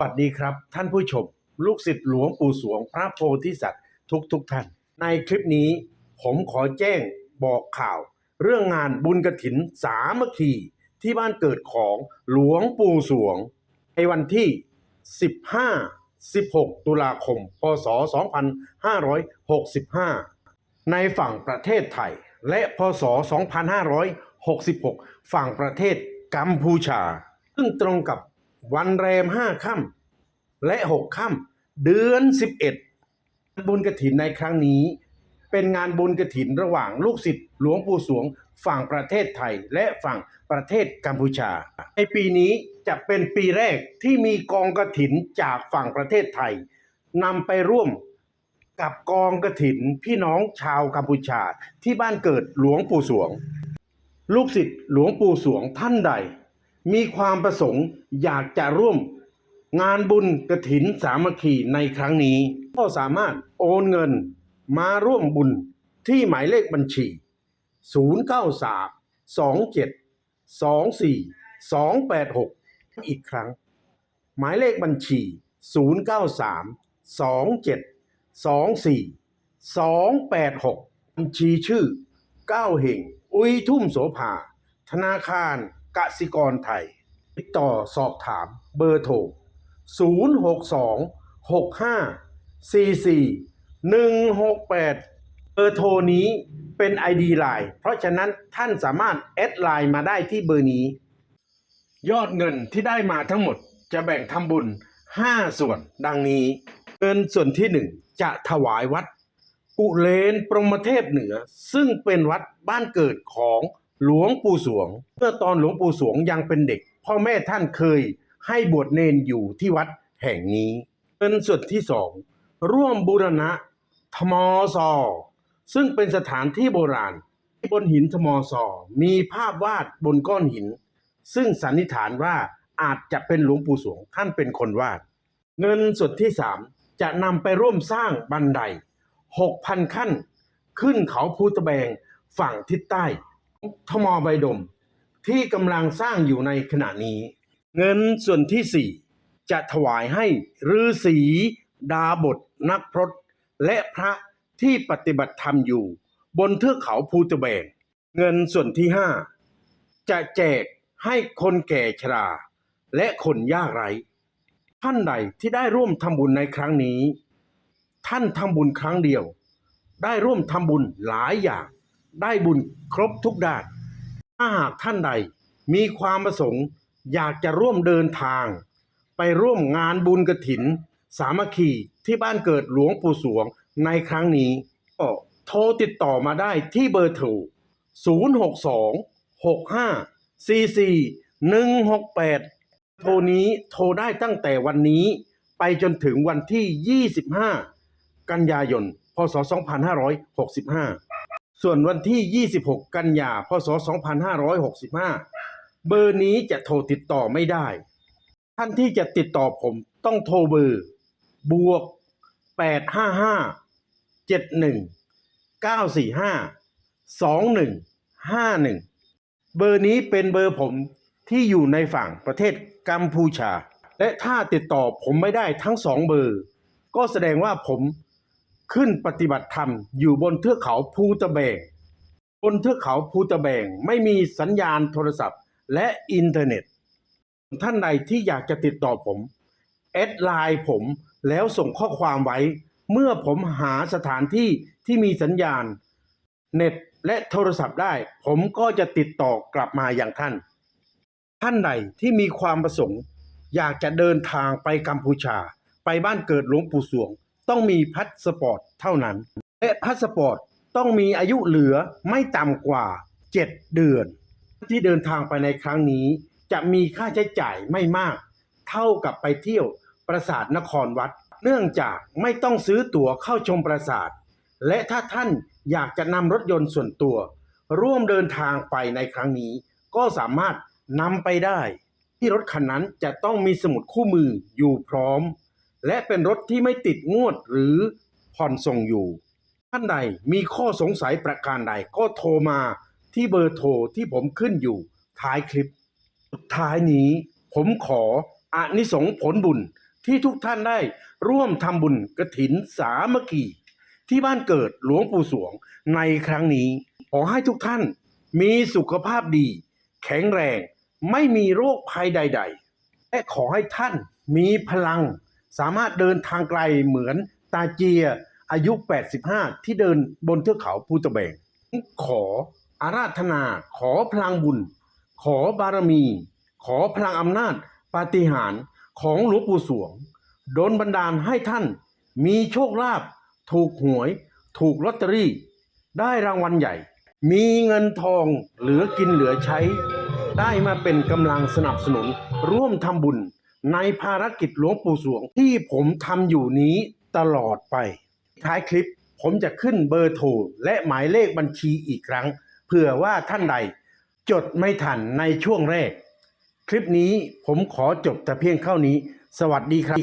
สวัสดีครับท่านผู้ชม ลูกศิษย์หลวงปู่สวงพระโพธิสัตว์ทุกทุกท่าน ในคลิปนี้ผมขอแจ้งบอกข่าว เรื่องงานบุญกระถินสามัคคีที่บ้านเกิดของหลวงปู่สวง ในวันที่ 15 16 ตุลาคม พศ 2565 ในฝั่งประเทศไทย และพศ 2566 ฝั่งประเทศกัมพูชา ซึ่งตรงกับ วันแรม5ค่ำและ6ค่ำเดือน11บุญกระถินในครั้งนี้ เป็นงานบุญกระถินระหว่างลูกศิษย์หลวงปู่สวง ฝั่งประเทศไทยและฝั่งประเทศกัมพูชา ในปีนี้จะเป็นปีแรกที่มีกองกระถินจากฝั่งประเทศไทยนำไปร่วมกับกองกระถินพี่น้องชาวกัมพูชาที่บ้านเกิดหลวงปู่สวง ลูกศิษย์หลวงปู่สวงท่านใด มีความประสงค์อยากจะร่วมงานบุญกระถินสามัคคีในครั้งนี้ ก็สามารถโอนเงินมาร่วมบุญที่หมายเลขบัญชี 093 27 24 286 อีกครั้ง หมายเลขบัญชี 093 27 24 286 บัญชีชื่อก้าเหงอุยทุ่มโสภา ธนาคาร กสิกรไทย ติดต่อสอบถามเบอร์โทร 062 65 44 168 เบอร์โทรนี้เป็น ID ไลน์เพราะฉะนั้นท่านสามารถแอดไลน์มาได้ที่เบอร์นี้ ยอดเงินที่ได้มาทั้งหมดจะแบ่งทำบุญ 5 ส่วนดังนี้ เงินส่วนที่ 1 จะถวายวัด กุเลน ปรมเทพเหนือ ซึ่งเป็นวัดบ้านเกิดของ หลวงปู่สวง เมื่อตอนหลวงปู่สวงยังเป็นเด็ก พ่อแม่ท่านเคยให้บวชเนนอยู่ที่วัดแห่งนี้เงินส่วนที่สองร่วมบูรณะธมซอ ซึ่งเป็นสถานที่โบราณบนหินธมซอ มีภาพวาดบนก้อนหิน ซึ่งสันนิษฐานว่าอาจจะเป็นหลวงปู่สวงท่านเป็นคนวาด เงินส่วนที่สามจะนำไปร่วมสร้างบันได 6,000 ขั้น ขึ้นเขาภูตะแบงฝั่งทิศใต้ ทมใบดมที่กำลังสร้างอยู่ในขณะนี้ เงินส่วนที่สี่จะถวายให้ฤาษีดาบทนักพรตและพระที่ปฏิบัติธรรมอยู่ บนเทือกเขาภูตะแบง เงินส่วนที่ห้าจะแจกให้คนแก่ชรา และคนยากไร้ ท่านใดที่ได้ร่วมทำบุญในครั้งนี้ ท่านทำบุญครั้งเดียว ได้ร่วมทำบุญหลายอย่าง ได้บุญครบทุกด้าน ถ้าหากท่านใดมีความประสงค์อยากจะร่วมเดินทาง ไปร่วมงานบุญกระถิน สามัคคีที่บ้านเกิดหลวงปู่สวงในครั้งนี้ก็โทรติดต่อมาได้ที่เบอร์โทร 062 65 44 168 โทรนี้โทรได้ตั้งแต่วันนี้ไปจนถึงวันที่ 25 กันยายน พศ 2565 ส่วนวันที่ 26 กันยาพศ 2565 เบอร์นี้จะโทรติดต่อไม่ได้ ท่านที่จะติดต่อผมต้องโทรเบอร์ บวก 855 71 945 2151 เบอร์นี้เป็นเบอร์ผมที่อยู่ในฝั่งประเทศกัมพูชา และถ้าติดต่อผมไม่ได้ทั้งสองเบอร์ ก็แสดงว่าผม ขึ้นปฏิบัติธรรมอยู่บนเทือกเขาภูตะแบง บนเทือกเขาภูตะแบงไม่มีสัญญาณโทรศัพท์ และอินเทอร์เน็ต ท่านใดที่อยากจะติดต่อผมแอดไลน์ผมแล้วส่งข้อความไว้ เมื่อผมหาสถานที่ที่มีสัญญาณ เน็ตและโทรศัพท์ได้ ผมก็จะติดต่อกลับมาอย่างท่าน ท่านใดที่มีความประสงค์ อยากจะเดินทางไปกัมพูชา ไปบ้านเกิดหลวงปู่สวง ต้องมีพาสปอร์ตเท่านั้น และพาสปอร์ตต้องมีอายุเหลือไม่ต่ำกว่า 7 เดือน ที่เดินทางไปในครั้งนี้ จะมีค่าใช้จ่ายไม่มาก เท่ากับไปเที่ยวปราสาทนครวัด เนื่องจากไม่ต้องซื้อตั๋วเข้าชมปราสาท และถ้าท่านอยากจะนำรถยนต์ส่วนตัว ร่วมเดินทางไปในครั้งนี้ ก็สามารถนำไปได้ ที่รถคันนั้นจะต้องมีสมุดคู่มืออยู่พร้อม และเป็นรถที่ไม่ติดงวดหรือผ่อนส่งอยู่ ท่านใดมีข้อสงสัยประการใดก็โทรมาที่เบอร์โทรที่ผมขึ้นอยู่ท้ายคลิป สุดท้ายนี้ผมขออานิสงผลบุญที่ทุกท่านได้ร่วมทำบุญกระถินสามัคคีที่บ้านเกิดหลวงปู่สวงในครั้งนี้ ขอให้ทุกท่านมีสุขภาพดี แข็งแรง ไม่มีโรคภัยใด ๆ และขอให้ท่านมีพลัง สามารถเดินทางไกลเหมือนตาเจียอายุ 85 ที่เดินบนเทือกเขาภูตะแบง ขออาราธนา ขอพลังบุญ ขอบารมี ขอพลังอำนาจปาฏิหาริย์ของหลวงปู่สวง โดนบันดาลให้ท่าน มีโชคลาภถูกหวย ถูกลอตเตอรี่ ได้รางวัลใหญ่ มีเงินทองเหลือกินเหลือใช้ ได้มาเป็นกำลังสนับสนุนร่วมทำบุญ ในภารกิจหลวงปู่สวงที่ผมทำอยู่นี้ตลอดไป ท้ายคลิปผมจะขึ้นเบอร์โทรและหมายเลขบัญชีอีกครั้งเผื่อว่าท่านใด จดไม่ทันในช่วงแรก คลิปนี้ผมขอจบแต่เพียงเท่านี้ สวัสดีครับ